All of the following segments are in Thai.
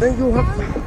ยัง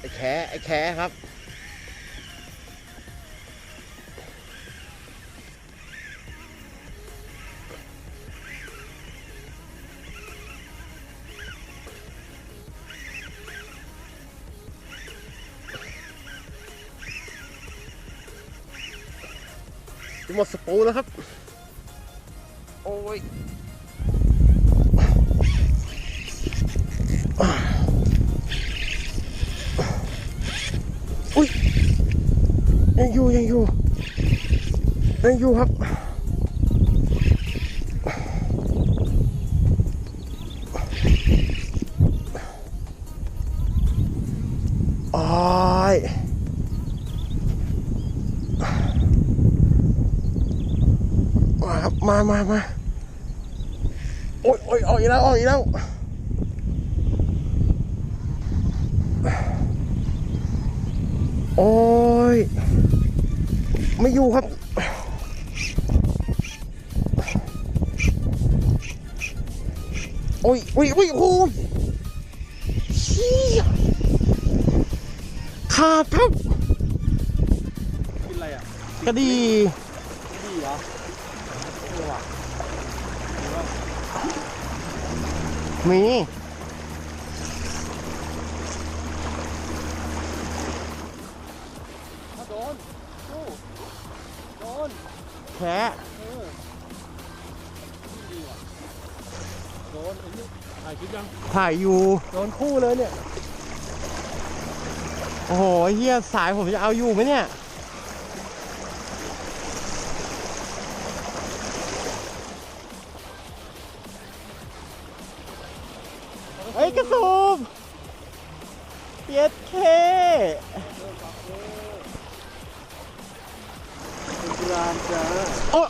ไอ้แขไอ้แขครับจะหมดสปูแล้วครับ โอ้ยอุ้ย ยังอยู่ยังอยู่ยังอยู่ครับโอ้ยมาครับมามามาโอ้ยโอ้ยออกอีกแล้วออกอีกแล้วโอ้ย ไม่อยู่ครับ โอ้ยโอ้ยโอ้ยโอ้ยเชี่ยขาดครับกินอะไรอะกระดีดีเหรอเออว่ะมี แค่เออดีว่ะโดนไอ้นี่ถ่ายคลิปยังถ่ายอยู่ โดนคู่เลยเนี่ย โอ้โหเฮียสายผมจะเอาอยู่ไหมเนี่ยเฮ้ยกระสูบเย็ดเค รามจ้าโอ้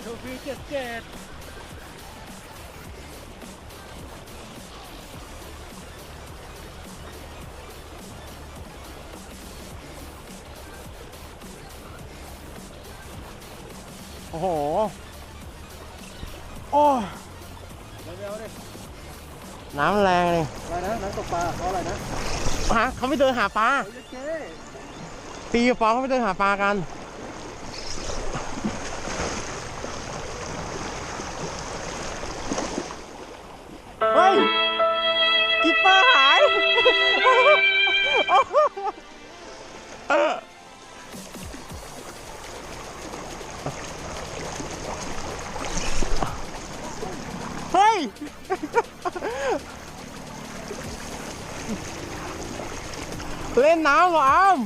โชฟีเจ็ดเจ็ดโอ้โห โอ้น้ำแรงเลยอะไรนะน้ำตกปลาเพราะอะไรนะฮะเขาไม่เดินหาปลาปีกับปเขาไม่เดินหาปลากัน เฮ้ยกิ๊ปลาหายเออ เล่น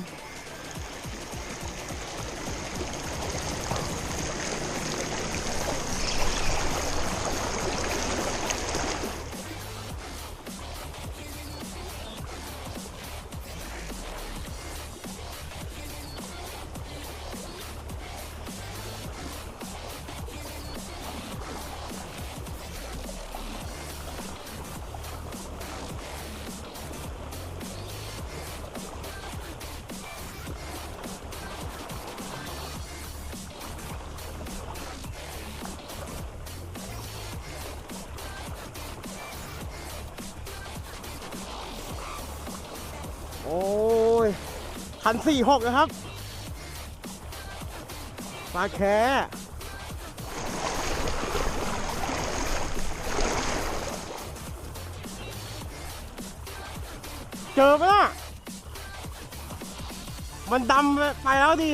พันสี่หกนะครับ ปลาแคเจอไหมล่ะ มันดำไปแล้วดิ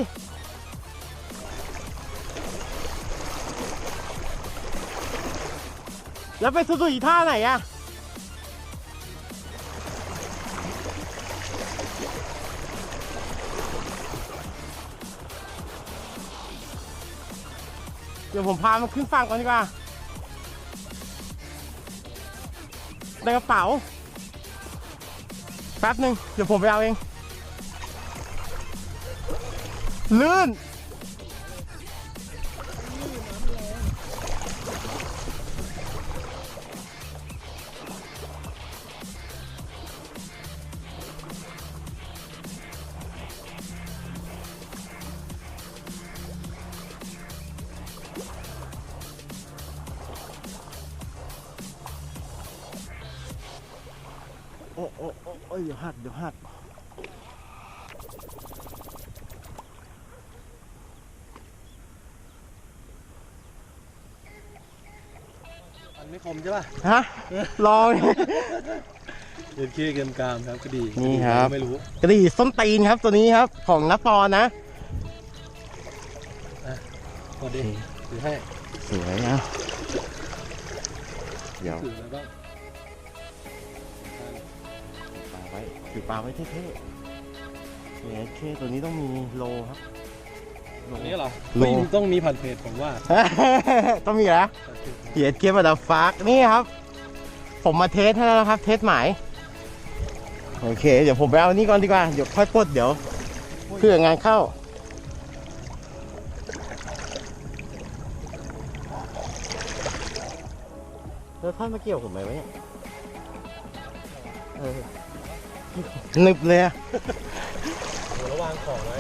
แล้วไปสุดอีท่าไหนอะ เดี๋ยวผมพามันขึ้นฝั่งก่อนดีกว่าในกระเป๋า แป๊บหนึ่งเดี๋ยวผมไปเอาเอง ลื่น อ้โอ้โอ้โอ้เดี๋ยวหักเดี๋ยวหักอันไม่คมใช่ป่ะฮะลองเดินขี้เกมกามครับก็ดีนี่ครับ ไม่รู้กระดี่ส้นตีนครับตัวนี้ครับ ของนักปอนนะพอดีถือให้สวยนะเดี๋ยว ถืออะไรบ้าง ถือปลาไว้เท่ๆเนี่ยเคตัวนี้ต้องมีโลครับโลอันนี้เหรอโลไม่ต้องมีผัดเผ็ดผมว่าต้องมีนะผัดเผ็ดเหยียดเกียร์มาดาฟักนี่ครับ ผมมาเทสให้แล้วนะครับ เทสหมายโอเค เดี๋ยวผมไปเอานี่ก่อนดีกว่า เดี๋ยวค่อยปลดเดี๋ยวเพื่องานเข้า แล้วท่านมาเกี่ยวผมไหมวะเนี่ยเออ นึบเลยอะ ระวางของไว้